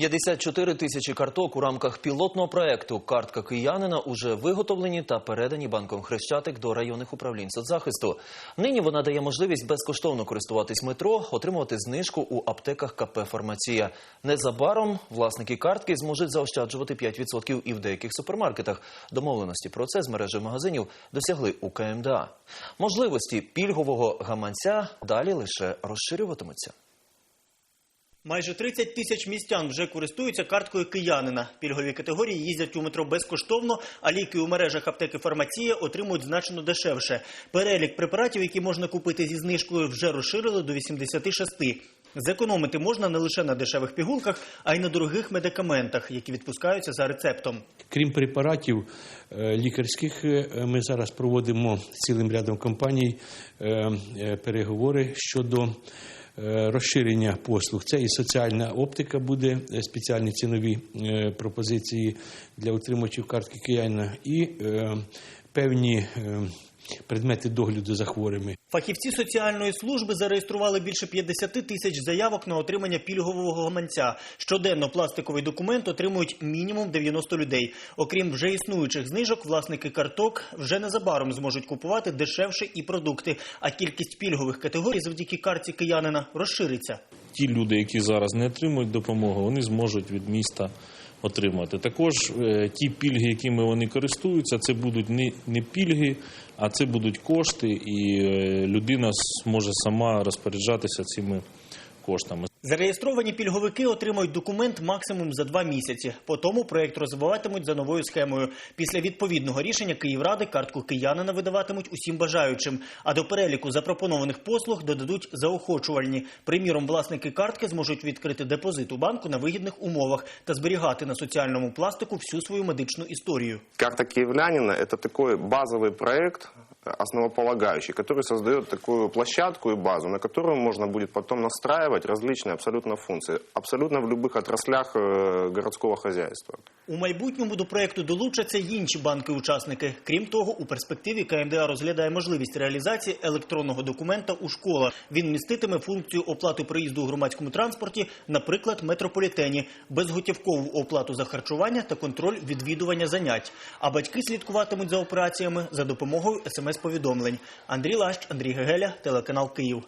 54 тисячі карток у рамках пілотного проекту «Картка киянина» уже виготовлені та передані банком Хрещатик до районних управлінь соцзахисту. Нині вона дає можливість безкоштовно користуватись метро, отримувати знижку у аптеках КП «Фармація». Незабаром власники картки зможуть заощаджувати 5% і в деяких супермаркетах. Домовленості про це з мережі магазинів досягли у КМДА. Можливості пільгового гаманця далі лише розширюватимуться. Майже 30 тисяч містян вже користуються карткою киянина. Пільгові категорії їздять у метро безкоштовно, а ліки у мережах аптеки «Фармація» отримують значно дешевше. Перелік препаратів, які можна купити зі знижкою, вже розширили до 86. Зекономити можна не лише на дешевих пігулках, а й на дорогих медикаментах, які відпускаються за рецептом. Крім препаратів е, лікарських, е, ми зараз проводимо цілим рядом компаній е, переговори щодо розширення послуг. Це і соціальна оптика буде, е, спеціальні цінові е, пропозиції для утримувачів картки киянина і е, певні е, предмети догляду за хворими. Фахівці соціальної служби зареєстрували більше 50 тисяч заявок на отримання пільгового гаманця. Щоденно пластиковий документ отримують мінімум 90 людей. Окрім вже існуючих знижок, власники карток вже незабаром зможуть купувати дешевше і продукти. А кількість пільгових категорій завдяки карті киянина розшириться. ті люди, які зараз не отримують допомогу, вони зможуть від міста отримати. Також е, ті пільги, якими вони користуються, це будуть не, не пільги, а це будуть кошти, і е, людина зможе сама розпоряджатися цими коштами. Зареєстровані пільговики отримають документ максимум за два місяці. По тому проєкт розвиватимуть за новою схемою. Після відповідного рішення Київради картку киянина видаватимуть усім бажаючим. А до переліку запропонованих послуг додадуть заохочувальні. Приміром, власники картки зможуть відкрити депозит у банку на вигідних умовах та зберігати на соціальному пластику всю свою медичну історію. Карта киевлянина – это такой базовый проект, э, основополагающий, который создает такую площадку и базу, на которую можно будет потом настраивать различные абсолютно функции, абсолютно в любых отраслях э, городского хозяйства. У майбутньому до проекту долучаться й інші банки-учасники. Крім того, у перспективі КМДА розглядає можливість реалізації електронного документа у школах. Він міститиме функцію оплати проїзду у громадському транспорті, наприклад, метрополітені, безготівкову оплату за харчування та контроль відвідування занять. А батьки слідкуватимуть за операціями за допомогою смс-повідомлень. Андрій Лащ, Андрій Гегеля, телеканал Київ.